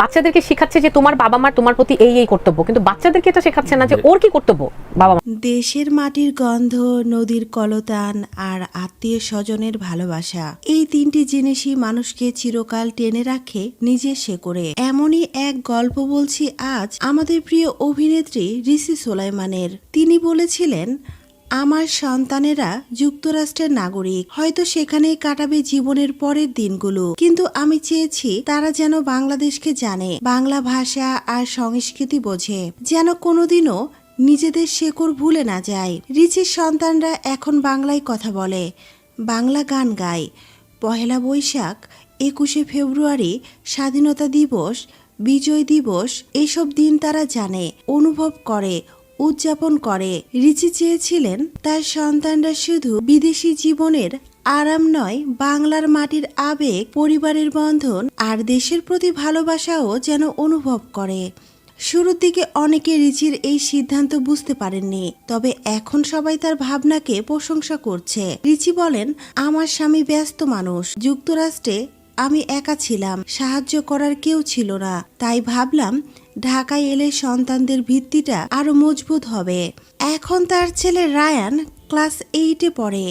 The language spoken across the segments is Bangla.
বাচ্চাদেরকে শেখাচ্ছে যে তোমার বাবা মা তোমার প্রতি এই এই কর্তব্য, কিন্তু বাচ্চাদেরকে এটা শেখাচ্ছে না যে ওর কি কর্তব্য? বাবা মা। দেশের মাটির গন্ধ, নদীর কলতান আর আত্মীয় স্বজনের ভালোবাসা, এই তিনটি জিনিসই মানুষকে চিরকাল টেনে রাখে নিজের করে। এমনই এক গল্প বলছি আজ আমাদের প্রিয় অভিনেত্রী ঋষি সোলাইমানের। তিনি বলেছিলেন আমার সন্তানেরা যুক্তরাষ্ট্রের নাগরিক। হয়তো সেখানেই কাটাবে জীবনের পরের দিনগুলো। কিন্তু আমি চেয়েছি তারা যেন বাংলাদেশকে জানে, বাংলা ভাষা আর সংস্কৃতি বোঝে। যেন কোনোদিনও নিজেদের শেকড় ভুলে না যায়। রিচির সন্তানরা এখন বাংলায় কথা বলে। বাংলা গান গায়। পহেলা বৈশাখ, একুশে ফেব্রুয়ারি, স্বাধীনতা দিবস, বিজয় দিবস, এসব দিন তারা জানে, অনুভব করে উদযাপন করে। রিচি চেয়েছিলেন তার সন্তানরা শুধু বিদেশি জীবনের আরাম নয়, বাংলার মাটির আবেগ, পরিবারের বন্ধন আর দেশের প্রতি ভালোবাসাও যেন অনুভব করে। শুরুর দিকে অনেকে রিচির এই সিদ্ধান্ত বুঝতে পারেননি, তবে এখন সবাই তার ভাবনাকে প্রশংসা করছে। রিচি বলেন, আমার স্বামী ব্যস্ত মানুষ। যুক্তরাষ্ট্রে আমি একা ছিলাম, সাহায্য করার কেউ ছিল না। তাই ভাবলাম, ঢাকায় এলে সন্তানদের ভিত্তিটা আরও মজবুত হবে। এখন তার ছেলে রায়ান ক্লাস এইটে পড়ে,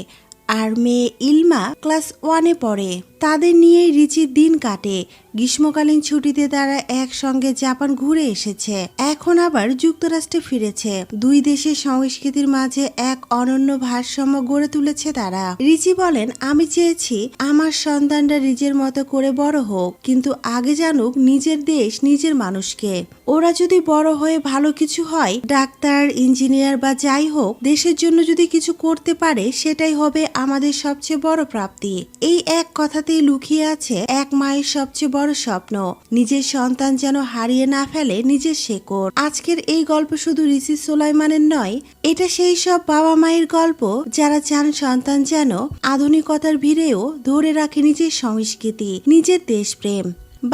আর মেয়ে ইলমা ক্লাস ওয়ানে পড়ে। তাদের নিয়েই রিচির দিন কাটে। গ্রীষ্মকালীন ছুটিতে তারা একসঙ্গে জাপান ঘুরে এসেছে। এখন আবার যুক্তরাষ্ট্রে ফিরেছে। দুই দেশের সংস্কৃতির মাঝে এক অনন্য ভারসাম্য গড়ে তুলেছে তারা। রিচি বলেন, আমি চেয়েছি আমার সন্তানরা নিজের মতো করে বড় হোক, কিন্তু আগে জানুক নিজের দেশ, নিজের মানুষকে। ওরা যদি বড় হয়ে ভালো কিছু হয়, ডাক্তার, ইঞ্জিনিয়ার বা যাই হোক, দেশের জন্য যদি কিছু করতে পারে, সেটাই হবে আমাদের সবচেয়ে বড় প্রাপ্তি। এই এক কথাতেই লুকিয়ে আছে এক মায়ের সবচেয়ে বড় স্বপ্ন। নিজের সন্তান যেন হারিয়ে না ফেলে নিজের শেকড়। আজকের এই গল্প শুধু ঋষি সোলাইমানের নয়, এটা সেই সব বাবা মায়ের গল্প যারা চান সন্তান যেন আধুনিকতার ভিড়েও ধরে রাখে নিজের সংস্কৃতি, নিজের দেশপ্রেম।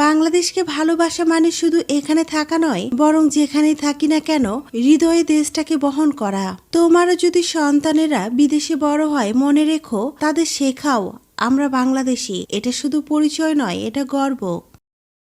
বাংলাদেশকে ভালোবাসা মানে শুধু এখানে থাকা নয়, বরং যেখানেই থাকি না কেন, হৃদয়ে দেশটাকে বহন করা। তোমারও যদি সন্তানেরা বিদেশে বড় হয়, মনে রেখো, তাদের শেখাও আমরা বাংলাদেশি এটা শুধু পরিচয় নয় এটা গর্ব।